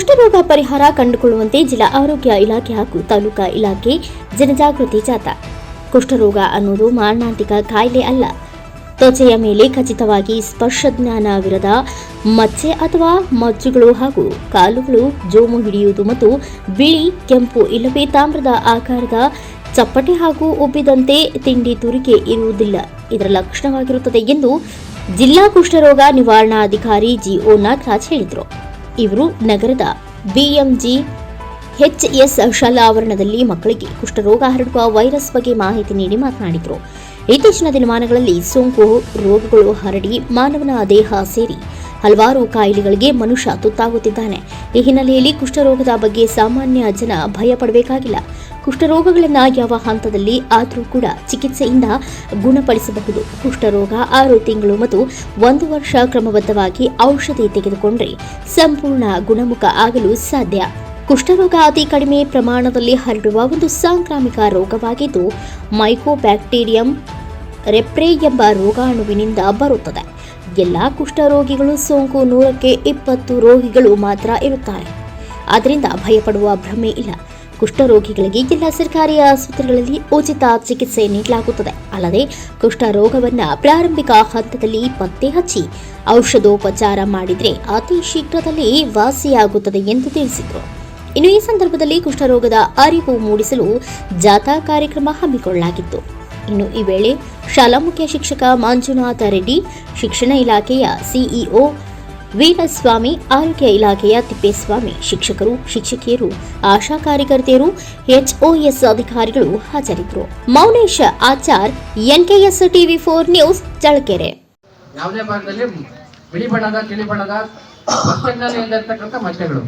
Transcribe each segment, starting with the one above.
ಕುಷ್ಠರೋಗ ಪರಿಹಾರ ಕಂಡುಕೊಳ್ಳುವಂತೆ ಜಿಲ್ಲಾ ಆರೋಗ್ಯ ಇಲಾಖೆ ಹಾಗೂ ತಾಲೂಕಾ ಇಲಾಖೆ ಜನಜಾಗೃತಿ ಜಾಥಾ. ಕುಷ್ಠರೋಗ ಅನ್ನೋದು ಮಾರಣಾಂತಿಕ ಕಾಯಿಲೆ ಅಲ್ಲ. ತ್ವಚೆಯ ಮೇಲೆ ಖಚಿತವಾಗಿ ಸ್ಪರ್ಶಜ್ಞಾನವಿರದ ಮಚ್ಚೆ ಅಥವಾ ಮಚ್ಚುಗಳು ಹಾಗೂ ಕಾಲುಗಳು ಜೋಮು ಹಿಡಿಯುವುದು ಮತ್ತು ಬಿಳಿ, ಕೆಂಪು ಇಲ್ಲವೇ ತಾಮ್ರದ ಆಕಾರದ ಚಪ್ಪಟೆ ಹಾಗೂ ಉಬ್ಬಿದಂತೆ ತಿಂಡಿ ತುರಿಕೆ ಇರುವುದಿಲ್ಲ. ಇದರ ಲಕ್ಷಣವಾಗಿರುತ್ತದೆ ಎಂದು ಜಿಲ್ಲಾ ಕುಷ್ಠರೋಗ ನಿವಾರಣಾಧಿಕಾರಿ ಜಿಒ ನಾಗರಾಜ್ ಹೇಳಿದರು. ಇವರು ನಗರದ ಬಿಎಂಜಿ ಎಚ್ಎಸ್ ಶಾಲಾ ಆವರಣದಲ್ಲಿ ಮಕ್ಕಳಿಗೆ ಕುಷ್ಠರೋಗ ಹರಡುವ ವೈರಸ್ ಬಗ್ಗೆ ಮಾಹಿತಿ ನೀಡಿ ಮಾತನಾಡಿದರು. ಇತ್ತೀಚಿನ ದಿನಮಾನಗಳಲ್ಲಿ ಸೋಂಕು, ರೋಗಗಳು ಹರಡಿ ಮಾನವನ ದೇಹ ಸೇರಿ ಹಲವಾರು ಕಾಯಿಲೆಗಳಿಗೆ ಮನುಷ್ಯ ತುತ್ತಾಗುತ್ತಿದ್ದಾನೆ. ಈ ಹಿನ್ನೆಲೆಯಲ್ಲಿ ಕುಷ್ಠರೋಗದ ಬಗ್ಗೆ ಸಾಮಾನ್ಯ ಜನ ಭಯ ಪಡಬೇಕಾಗಿಲ್ಲ ಕುಷ್ಠರೋಗಗಳನ್ನು ಯಾವ ಹಂತದಲ್ಲಿ ಆದರೂ ಕೂಡ ಚಿಕಿತ್ಸೆಯಿಂದ ಗುಣಪಡಿಸಬಹುದು. ಕುಷ್ಠರೋಗ ಆರು ತಿಂಗಳು ಮತ್ತು ಒಂದು ವರ್ಷ ಕ್ರಮಬದ್ಧವಾಗಿ ಔಷಧಿ ತೆಗೆದುಕೊಂಡರೆ ಸಂಪೂರ್ಣ ಗುಣಮುಖ ಆಗಲು ಸಾಧ್ಯ. ಕುಷ್ಠರೋಗ ಅತಿ ಕಡಿಮೆ ಪ್ರಮಾಣದಲ್ಲಿ ಹರಡುವ ಒಂದು ಸಾಂಕ್ರಾಮಿಕ ರೋಗವಾಗಿದ್ದು ಮೈಕೋಬ್ಯಾಕ್ಟೀರಿಯಂ ರೆಪ್ರೆ ಎಂಬ ರೋಗಾಣುವಿನಿಂದ ಬರುತ್ತದೆ. ಎಲ್ಲ ಕುಷ್ಠರೋಗಿಗಳು ಸೋಂಕು ನೂರಕ್ಕೆ ಇಪ್ಪತ್ತು ರೋಗಿಗಳು ಮಾತ್ರ ಇರುತ್ತಾರೆ. ಆದ್ದರಿಂದ ಭಯಪಡುವ ಭ್ರಮೆ ಇಲ್ಲ. ಕುಷ್ಠರೋಗಿಗಳಿಗೆ ಎಲ್ಲ ಸರ್ಕಾರಿ ಆಸ್ಪತ್ರೆಗಳಲ್ಲಿ ಉಚಿತ ಚಿಕಿತ್ಸೆ ನೀಡಲಾಗುತ್ತದೆ. ಅಲ್ಲದೆ ಕುಷ್ಠರೋಗವನ್ನು ಪ್ರಾರಂಭಿಕ ಹಂತದಲ್ಲಿ ಪತ್ತೆ ಹಚ್ಚಿ ಔಷಧೋಪಚಾರ ಮಾಡಿದರೆ ಅತಿ ಶೀಘ್ರದಲ್ಲಿ ವಾಸಿಯಾಗುತ್ತದೆ ಎಂದು ತಿಳಿಸಿದರು. ಇನ್ನು ಈ ಸಂದರ್ಭದಲ್ಲಿ ಕುಷ್ಠರೋಗದ ಅರಿವು ಮೂಡಿಸಲು ಜಾಥಾ ಕಾರ್ಯಕ್ರಮ ಹಮ್ಮಿಕೊಳ್ಳಲಾಗಿತ್ತು. ಇನ್ನು ಈ ವೇಳೆ ಶಾಲಾ ಮುಖ್ಯ ಶಿಕ್ಷಕ ಮಂಜುನಾಥ ರೆಡ್ಡಿ, ಶಿಕ್ಷಣ ಇಲಾಖೆಯ ಸಿಇಒ ವೀರಸ್ವಾಮಿ, ಆರೋಗ್ಯ ಇಲಾಖೆಯ ತಿಪ್ಪೇಸ್ವಾಮಿ, ಶಿಕ್ಷಕರು, ಶಿಕ್ಷಕಿಯರು, ಆಶಾ ಕಾರ್ಯಕರ್ತೆಯರು, ಎಚ್ಒಎಸ್ ಅಧಿಕಾರಿಗಳು ಹಾಜರಿದ್ದರು. Mounesha Achar, NKS TV four news Chalakere ಯಾವುದೇ ಭಾಗದಲ್ಲಿ ಬಿಳಿ ಬಣ್ಣದ ತಿಳಿ ಬಣ್ಣದ ಮಚ್ಚೆಗಳು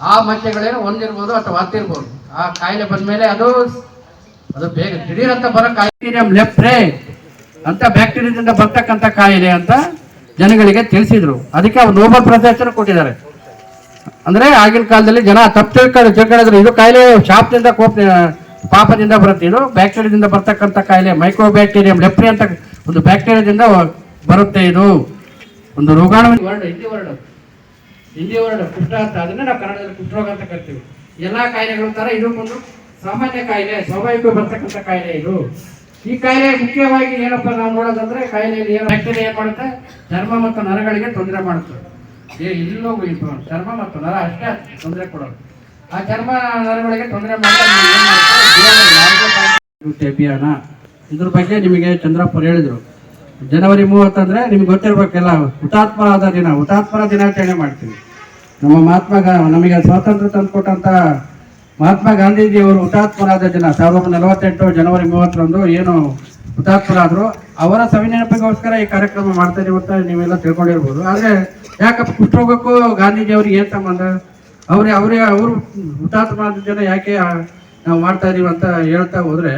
ಆ ಮಚ್ಚೆಗಳೇನು ಒಂದಿರ್ಬೋದು ಅಥವಾ ಹತ್ತಿರ್ಬೋದು. ಆ ಕಾಯಿಲೆ ಬಂದ್ಮೇಲೆ ಅದು ಅದು ಬೇಗ ದಿಢೀರಂತ ಬರೋ ಕಾಯಿಲೆ. ಲೆಫ್ಟ್ರೇ ಅಂತ ಬ್ಯಾಕ್ಟೀರಿಯಾದಿಂದ ಬರ್ತಕ್ಕಂಥ ಕಾಯಿಲೆ ಅಂತ ಜನಗಳಿಗೆ ತಿಳಿಸಿದ್ರು. ಅದಕ್ಕೆ ಅವ್ರು ನೋಬಲ್ ಪ್ರಶಸ್ತಿಯನ್ನು ಕೊಟ್ಟಿದ್ದಾರೆ. ಅಂದ್ರೆ ಆಗಿನ ಕಾಲದಲ್ಲಿ ಜನ ತಪ್ಪು ತಿಳ್ಕೊಂಡು ತಿಳ್ಕೊಂಡಿದ್ರು ಇದು ಕಾಯಿಲೆ ಶಾಪದಿಂದ ಕೋಪ ಪಾಪದಿಂದ ಬರುತ್ತೆ. ಇದು ಬ್ಯಾಕ್ಟೀರಿಯಾದಿಂದ ಬರ್ತಕ್ಕಂಥ ಕಾಯಿಲೆ. ಮೈಕ್ರೋ ಬ್ಯಾಕ್ಟೀರಿಯಂ ಲೆಪ್ರಿ ಅಂತ ಒಂದು ಬ್ಯಾಕ್ಟೀರಿಯಾದಿಂದ ಬರುತ್ತೆ ಇದು. ಒಂದು ರೋಗಾಣು word Hindi word Hindi word ಕುಷ್ಠ ಅಂತ ಅದನ್ನೇ ನಾವು ಕನ್ನಡದಲ್ಲಿ ಕುಷ್ಠರೋಗ ಅಂತ ಕರಿತೀವಿ. ಎಲ್ಲಾ ಕಾಯಿಲೆಗಳ ತರ ಇದು ಒಂದು ಸಾಮಾನ್ಯ ಕಾಯಿಲೆ ಸ್ವಾಭಾವಿಕ ಬರ್ತಕ್ಕಂಥ ಕಾಯಿಲೆ ಇದು. ಈ ಕಾಯಿಲೆ ಮುಖ್ಯವಾಗಿ ಏನಪ್ಪ ನಾವು ನೋಡೋದಂದ್ರೆ, ಕಾಯಿಲೆಯಲ್ಲಿ ಏನು ಬ್ಯಾಕ್ಟೀರಿಯಾ ಏನು ಮಾಡುತ್ತೆ ಚರ್ಮ ಮತ್ತು ನರಗಳಿಗೆ ತೊಂದರೆ ಮಾಡುತ್ತೆ. ಏ, ಇಲ್ಲೋ ಚರ್ಮ ಮತ್ತು ನರ ಅಷ್ಟೇ ತೊಂದರೆ ಕೊಡೋದು. ಆ ಚರ್ಮ ನರಗಳಿಗೆ ತೊಂದರೆ ಮಾಡುತ್ತೆ ಅಭಿಯಾನ. ಇದ್ರ ಬಗ್ಗೆ ನಿಮಗೆ ಚಂದ್ರಪ್ಪರು ಹೇಳಿದ್ರು. ಜನವರಿ ಮೂವತ್ತಂದ್ರೆ ನಿಮ್ಗೆ ಗೊತ್ತಿರ್ಬೇಕೆಲ್ಲ, ಹುತಾತ್ಮರಾದ ದಿನ, ಹುತಾತ್ಮರ ದಿನಾಚರಣೆ ಮಾಡ್ತೀವಿ. ನಮ್ಮ ಮಹಾತ್ಮ ನಮಗೆ ಸ್ವಾತಂತ್ರ್ಯ ತಂದುಕೊಟ್ಟಂತ ಮಹಾತ್ಮ ಗಾಂಧೀಜಿ ಅವರು ಹುತಾತ್ಮರಾದ ದಿನ, ಸಾವಿರದ ಒಂಬೈನೂರ ನಲವತ್ತೆಂಟು ಜನವರಿ ಮೂವತ್ತರಂದು ಏನು ಹುತಾತ್ಮರಾದರು, ಅವರ ಸವಿನೆನಪಿಗೋಸ್ಕರ ಈ ಕಾರ್ಯಕ್ರಮ ಮಾಡ್ತಾ ಅಂತ ನೀವೆಲ್ಲ ತಿಳ್ಕೊಂಡಿರ್ಬೋದು. ಆದರೆ ಯಾಕಪ್ಪ ಕುಷ್ಠರೋಗಕ್ಕೂ ಗಾಂಧೀಜಿ ಅವ್ರಿಗೆ ಏನು ಸಂಬಂಧ? ಅವರೇ ಅವರೇ, ಅವರು ಹುತಾತ್ಮರಾದ ದಿನ ಯಾಕೆ ನಾವು ಮಾಡ್ತಾ ಇದೀವಿ ಅಂತ ಹೇಳ್ತಾ ಹೋದರೆ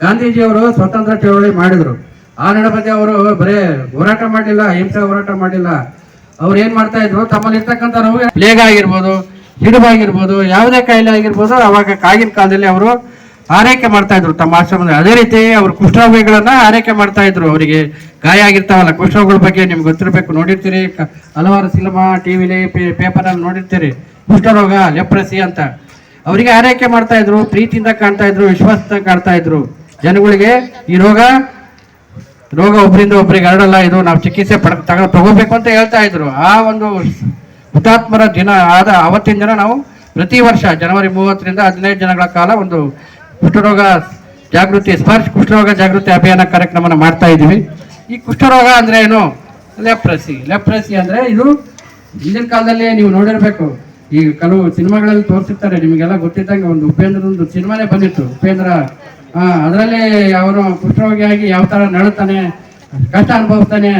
ಗಾಂಧೀಜಿಯವರು ಸ್ವತಂತ್ರ ಚಳವಳಿ ಮಾಡಿದರು. ಆ ನಡಪತಿ ಅವರು ಬರೇ ಹೋರಾಟ ಮಾಡಲಿಲ್ಲ ಹಿಂಸೆ ಹೋರಾಟ ಮಾಡಿಲ್ಲ ಅವ್ರು ಏನು ಮಾಡ್ತಾ ಇದ್ರು? ತಮ್ಮಲ್ಲಿ ಇರ್ತಕ್ಕಂಥ ಪ್ಲೇಗ್ ಆಗಿರ್ಬೋದು ಹಿಡಿಬು ಆಗಿರ್ಬೋದು ಯಾವುದೇ ಕಾಯಿಲೆ ಆಗಿರ್ಬೋದು ಅವಾಗ ಕಾಗಿನ ಕಾಲದಲ್ಲಿ ಅವರು ಆರೈಕೆ ಮಾಡ್ತಾ ಇದ್ರು. ತಮ್ಮ ಆಶ್ರಮದಲ್ಲಿ ಅದೇ ರೀತಿ ಅವರು ಕುಷ್ಠರೋಗಿಗಳನ್ನ ಆರೈಕೆ ಮಾಡ್ತಾ ಇದ್ರು. ಅವರಿಗೆ ಗಾಯ ಆಗಿರ್ತಾವಲ್ಲ, ಕುಷ್ಠರೋಗಗಳ ಬಗ್ಗೆ ನಿಮ್ಗೆ ಗೊತ್ತಿರಬೇಕು. ನೋಡಿರ್ತೀರಿ ಹಲವಾರು ಸಿನಿಮಾ, ಟಿವಿಲಿ ಪೇಪರಲ್ಲಿ ನೋಡಿರ್ತೀರಿ. ಕುಷ್ಠರೋಗ, ಲೆಪ್ರಸಿ ಅಂತ. ಅವರಿಗೆ ಆರೈಕೆ ಮಾಡ್ತಾ ಇದ್ರು, ಪ್ರೀತಿಯಿಂದ ಕಾಣ್ತಾ ಇದ್ರು, ವಿಶ್ವಾಸದಿಂದ ಕಾಣ್ತಾ ಇದ್ರು. ಜನಗಳಿಗೆ ಈ ರೋಗ ರೋಗ ಒಬ್ಬರಿಂದ ಒಬ್ಬರಿಗೆ ಹರಡಲ್ಲ ಇದು ನಾವು ಚಿಕಿತ್ಸೆ ಪಡ, ತಗ, ತಗೋಬೇಕು ಅಂತ ಹೇಳ್ತಾ ಇದ್ರು. ಆ ಒಂದು ಹುತಾತ್ಮರ ದಿನ ಆದ ಅವತ್ತಿನ ದಿನ ನಾವು ಪ್ರತಿ ವರ್ಷ ಜನವರಿ ಮೂವತ್ತರಿಂದ ಹದಿನೈದು ದಿನಗಳ ಕಾಲ ಒಂದು ಕುಷ್ಠರೋಗ ಜಾಗೃತಿ, ಸ್ಪರ್ಶ ಕುಷ್ಠರೋಗ ಜಾಗೃತಿ ಅಭಿಯಾನ ಕಾರ್ಯಕ್ರಮನ ಮಾಡ್ತಾ ಇದ್ದೀವಿ. ಈ ಕುಷ್ಠರೋಗ ಅಂದ್ರೆ ಏನು? ಲೆಪ್ರಸಿ. ಲೆಪ್ರಸಿ ಅಂದ್ರೆ ಇದು ಹಿಂದಿನ ಕಾಲದಲ್ಲಿ ನೀವು ನೋಡಿರಬೇಕು. ಈ ಕೆಲವು ಸಿನಿಮಾಗಳಲ್ಲಿ ತೋರಿಸಿರ್ತಾರೆ, ನಿಮಗೆಲ್ಲ ಗೊತ್ತಿದ್ದಂಗೆ ಒಂದು ಉಪೇಂದ್ರದೊಂದು ಸಿನಿಮಾನೇ ಬಂದಿತ್ತು. ಉಪೇಂದ್ರ ಅದರಲ್ಲಿ ಅವನು ಕುಷ್ಠರೋಗಿಯಾಗಿ ಯಾವ ತರ ನಡುತ್ತಾನೆ ಕಷ್ಟ ಅನುಭವಿಸ್ತಾನೆ.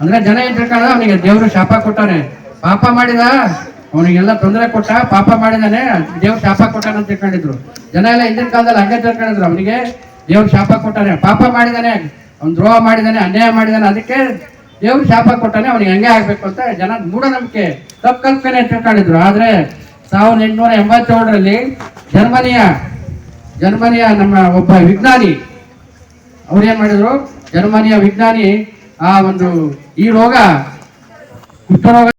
ಅಂದ್ರೆ ಜನ ತಿಳ್ಕೊಳ್ಳೋದು ಅವನಿಗೆ ದೇವರು ಶಾಪ ಕೊಟ್ಟಾನೆ. ಪಾಪ ಮಾಡಿದ? ಅವನಿಗೆಲ್ಲ ತೊಂದರೆ ಕೊಟ್ಟ? ಪಾಪ ಮಾಡಿದಾನೆ. ದೇವ್ರ ಶಾಪ ಕೊಟ್ಟಾನ ಅಂತ ತಿಳ್ಕೊಂಡಿದ್ರು ಜನ ಎಲ್ಲ ಹಿಂದಿನ ಕಾಲದಲ್ಲಿ ಹಂಗೆ ತಿಳ್ಕೊಂಡಿದ್ರು ಅವನಿಗೆ. ದೇವ್ರ ಶಾಪ ಕೊಟ್ಟಾನೆ. ಪಾಪ ಮಾಡಿದಾನೆ. ಅವ್ನು ದ್ರೋಹ ಮಾಡಿದಾನೆ, ಅನ್ಯಾಯ ಮಾಡಿದಾನೆ. ಅದಕ್ಕೆ ದೇವ್ರ ಶಾಪ ಕೊಟ್ಟಾನೆ. ಅವನಿಗೆ ಹಂಗೆ ಆಗ್ಬೇಕು ಅಂತ ಜನ ಮೂಢನಂಬಿಕೆ, ತಪ್ಪು ಕಲ್ಪನೆ ತಿಳ್ಕೊಂಡಿದ್ರು ಆದ್ರೆ ಸಾವಿರದ ಎಂಟುನೂರ ಎಂಬತ್ತೇಳರಲ್ಲಿ ಜರ್ಮನಿಯ ಜರ್ಮನಿಯ ನಮ್ಮ ಒಬ್ಬ ವಿಜ್ಞಾನಿ, ಅವ್ರೇನ್ ಮಾಡಿದ್ರು? ಜರ್ಮನಿಯ ವಿಜ್ಞಾನಿ ಆ ಒಂದು ಈ ರೋಗ, ಕುಷ್ಠರೋಗ